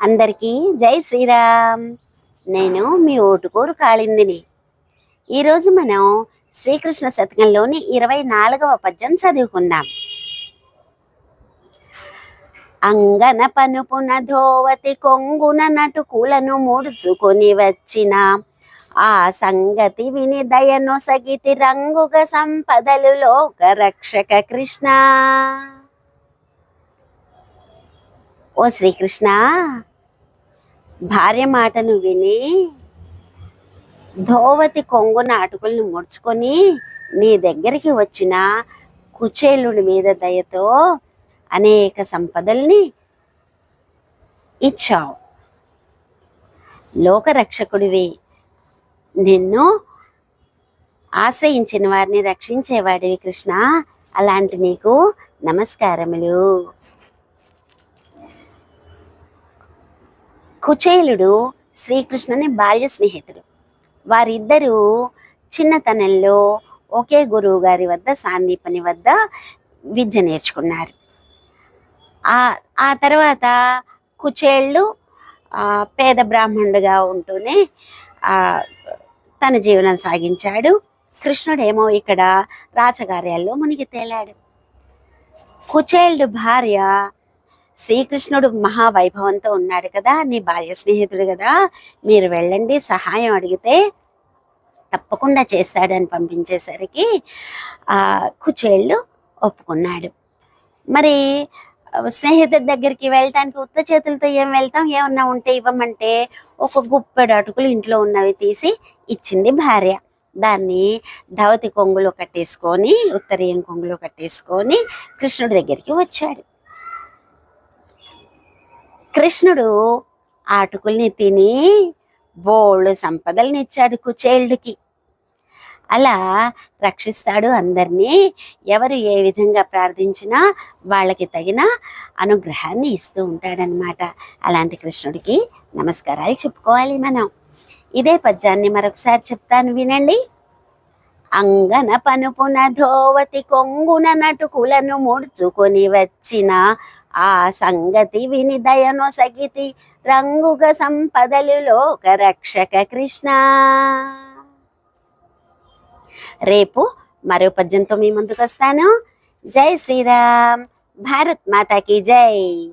అందరికీ జై శ్రీరామ్. నేను మీ ఓటుకూరు కాళిందిని. ఈరోజు మనం శ్రీకృష్ణ శతకంలోని ఇరవై నాలుగవ పద్యం చదువుకుందాం. అంగన పనుపున ధోవతి కొంగున నటుకులను ముడుచుకొని వచ్చిన ఆ సంగతి విని దయను సగితి రంగుగ సంపదలు లోక రక్షక కృష్ణ. ఓ శ్రీకృష్ణ భార్య మాటను విని ధోవతి కొంగున అటుకులను ముడుచుకొని నీ దగ్గరికి వచ్చిన కుచేలుడి మీద దయతో అనేక సంపదల్ని ఇచ్చావు. లోకరక్షకుడివి. నిన్ను ఆశ్రయించిన వారిని రక్షించేవాడివి కృష్ణ. అలాంటి నీకు నమస్కారములు. కుచేలుడు శ్రీకృష్ణుని బాల్య స్నేహితుడు. వారిద్దరూ చిన్నతనంలో ఒకే గురువు గారి వద్ద సాందీపని వద్ద విద్య నేర్చుకున్నారు. ఆ ఆ తర్వాత కుచేళ్ళు పేద బ్రాహ్మణుడుగా ఉంటూనే తన జీవనం సాగించాడు. కృష్ణుడేమో ఇక్కడ రాచకార్యాల్లో మునిగి తేలాడు. కుచేళ్ళు భార్య శ్రీకృష్ణుడు మహావైభవంతో ఉన్నాడు కదా నీ బాల్య స్నేహితుడు కదా మీరు వెళ్ళండి సహాయం అడిగితే తప్పకుండా చేస్తాడని పంపించేసరికి కుచేళ్ళు ఒప్పుకున్నాడు. మరి స్నేహితుడి దగ్గరికి వెళ్ళటానికి ఉత్త చేతులతో ఏం వెళ్తాం? ఏమన్నా ఉంటే ఇవ్వమంటే ఒక గుప్పెడు అటుకులు ఇంట్లో ఉన్నవి తీసి ఇచ్చింది భార్య. దాన్ని ధవతి కొంగులో కట్టేసుకొని ఉత్తరీయం కొంగులో కట్టేసుకొని కృష్ణుడి దగ్గరికి వచ్చాడు. కృష్ణుడు ఆటుకుల్ని తిని బోళ్ళు సంపదల్ని ఇచ్చాడు కుచేళ్ళుకి అలా రక్షిస్తాడు అందరినీ. ఎవరు ఏ విధంగా ప్రార్థించినా వాళ్ళకి తగిన అనుగ్రహాన్ని ఇస్తూ ఉంటాడనమాట అలాంటి కృష్ణుడికి నమస్కారాలు చెప్పుకోవాలి మనం. ఇదే పద్యాన్ని మరొకసారి చెప్తాను వినండి. అంగన పనుపున ధోవతి కొంగున నటుకులను ముడుచుకొని వచ్చిన ఆ సంగతి విని దయను సగితి రంగుగ సంపదలు లోక రక్షక కృష్ణ. రేపు మరో పద్యంతో మీ ముందుకు వస్తాను జై శ్రీరామ్. భారత్ మాతాకి జై.